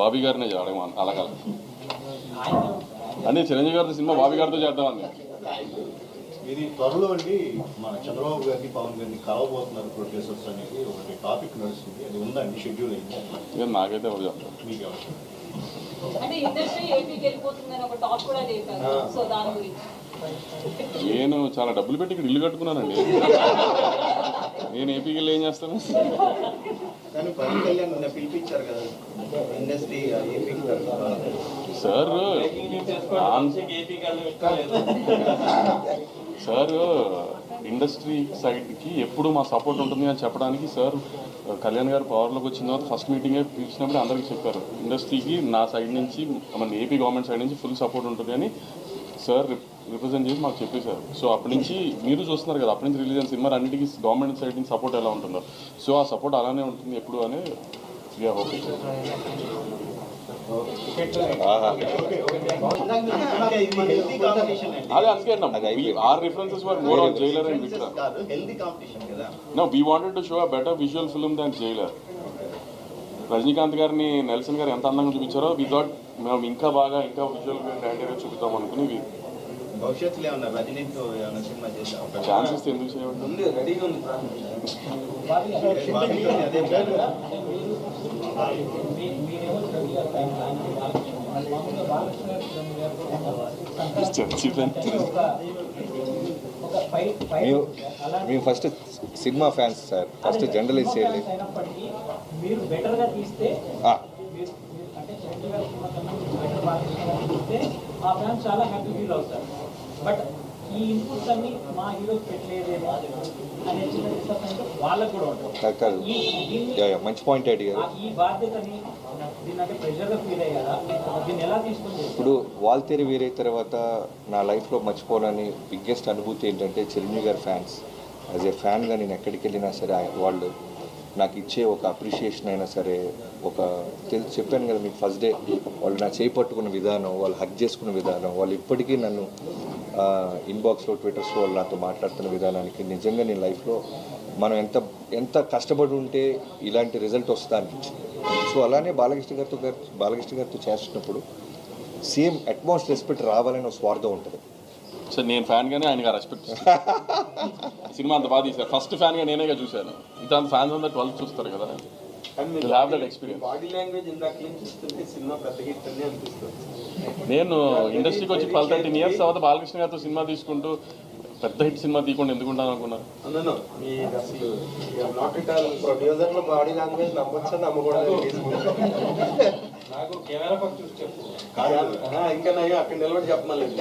బాబీ గారినే చేయడం అలాగా అదే చిరంజీవి గారితో సినిమా బాబీ గారితో చేద్దామని ఇది త్వరలో అండి మన చంద్రబాబు గారిని పవన్ గారిని కలవబోతున్నారు ప్రొడ్యూసర్స్ అనేది ఒకటి టాపిక్ నడుస్తుంది. అది ఉందండి షెడ్యూల్ అయింది? ఇక నాకైతే ఎవరు మీకు ఎవరు అంటే ఒక టాక్ కూడా లేపారు సో దాని గురించి. నేను చాలా డబ్బులు పెట్టి ఇక్కడ ఇల్లు కట్టుకున్నానండి. నేను ఏపీకి వెళ్ళి ఏం చేస్తాను? Industry sir. సార్ ఇండస్ట్రీ సైడ్కి ఎప్పుడు మా సపోర్ట్ ఉంటుంది అని చెప్పడానికి సార్ కళ్యాణ్ గారు పవర్లోకి వచ్చిన తర్వాత ఫస్ట్ మీటింగే పిలిచినప్పుడు అందరికీ చెప్పారు. ఇండస్ట్రీకి నా సైడ్ నుంచి మన ఏపీ గవర్నమెంట్ సైడ్ నుంచి ఫుల్ సపోర్ట్ ఉంటుంది అని సార్ రిప్రజెంట్ చేసి మాకు చెప్పేశారు. సో అప్పటి నుంచి మీరు చూస్తున్నారు కదా అప్పటి నుంచి రిలీజ్ అయిన సినిమా అన్నిటికీ గవర్నమెంట్ సైడ్ నుంచి సపోర్ట్ ఎలా ఉంటుందో. సో ఆ సపోర్ట్ అలానే ఉంటుంది ఎప్పుడు అని అండి అదే అందుకే our references were more on Jailer and Vikram కాదు హెల్తీ కాంపిటీషన్ కదా. No we wanted to show a better visual film than Jailer Rajinikanth గారిని నెల్సన్ గారు ఎంత అందంగా చూపించారో వి థాట్ మేము ఇంకా బాగా ఇంకా విజువల్ గ్రాండీగా చూపిద్దాం అనుకుని భవిష్యత్తులో ఏమన్నా రజనీతో ఏమన్నా సినిమా చేసే అవకాశం ఛాన్స్ ఇస్తే ఎందుకు చేయమంటారు? ఉంది రెడీగా ఉంది బాబీతో అదే ప్లాన్ మేము మేము first cinema fans sir first journalist చేయాలి బట్ ఈ ఇన్పుట్స్ అన్ని మా హీరోకి పెట్టలేదేమో అనే చిన్న డిస్టర్బెన్స్ వాళ్ళకు కూడా మంచి పాయింట్ అడిగారు ఈ బాధ్యతని ఇప్పుడు వాల్తేరి వేరే తర్వాత నా లైఫ్లో మర్చిపోలేని బిగ్గెస్ట్ అనుభూతి ఏంటంటే చిరంజీవి గారి ఫ్యాన్స్ యాజ్ ఏ ఫ్యాన్గా నేను ఎక్కడికి వెళ్ళినా సరే వాళ్ళు నాకు ఇచ్చే ఒక అప్రిషియేషన్ అయినా సరే ఒక తెలుసు చెప్పాను కదా మీకు ఫస్ట్ డే వాళ్ళు నా చేయి పట్టుకున్న విధానం వాళ్ళు హక్ చేసుకున్న విధానం వాళ్ళు ఇప్పటికీ నన్ను ఇన్బాక్స్లో ట్విట్టర్స్లో వాళ్ళు నాతో మాట్లాడుతున్న విధానానికి నిజంగా నేను లైఫ్లో మనం ఎంత ఎంత కష్టపడి ఉంటే ఇలాంటి రిజల్ట్ అనిపించింది. సో అలానే బాలకృష్ణ గారితో గారు బాలకృష్ణ గారితో చేస్తున్నప్పుడు సేమ్ అట్మాస్ట్ రెస్పెక్ట్ రావాలని ఒక స్వార్థం ఉంటుంది. సార్ నేను ఫ్యాన్ గానే ఆయనగా రెస్పెక్ట్ సినిమా అంత బాగా తీశారు. ఫస్ట్ ఫ్యాన్గా నేనేగా చూశాను. ఇంత ఫ్యాన్స్ అంతా ట్వెల్త్ చూస్తారు కదా. నేను ఇండస్ట్రీకి వచ్చి ట్వెల్వ్ థర్టీన్ ఇయర్స్ తర్వాత బాలకృష్ణ గారితో సినిమా తీసుకుంటూ పెద్ద హిట్ సినిమా తీయకుండా ఎందుకు ఉంటాను అనుకున్నారు అన్నను మీ అసలు నాట్ ఇట్ ఆల్ ప్రొడ్యూసర్లో బాడీ లాంగ్వేజ్ నమ్మొచ్చా నమ్మకూడదు? నాకు కెమెరా పక్క చూసి చెప్పు. ఇంకా అక్కడ నిలబడి చెప్పమలేదు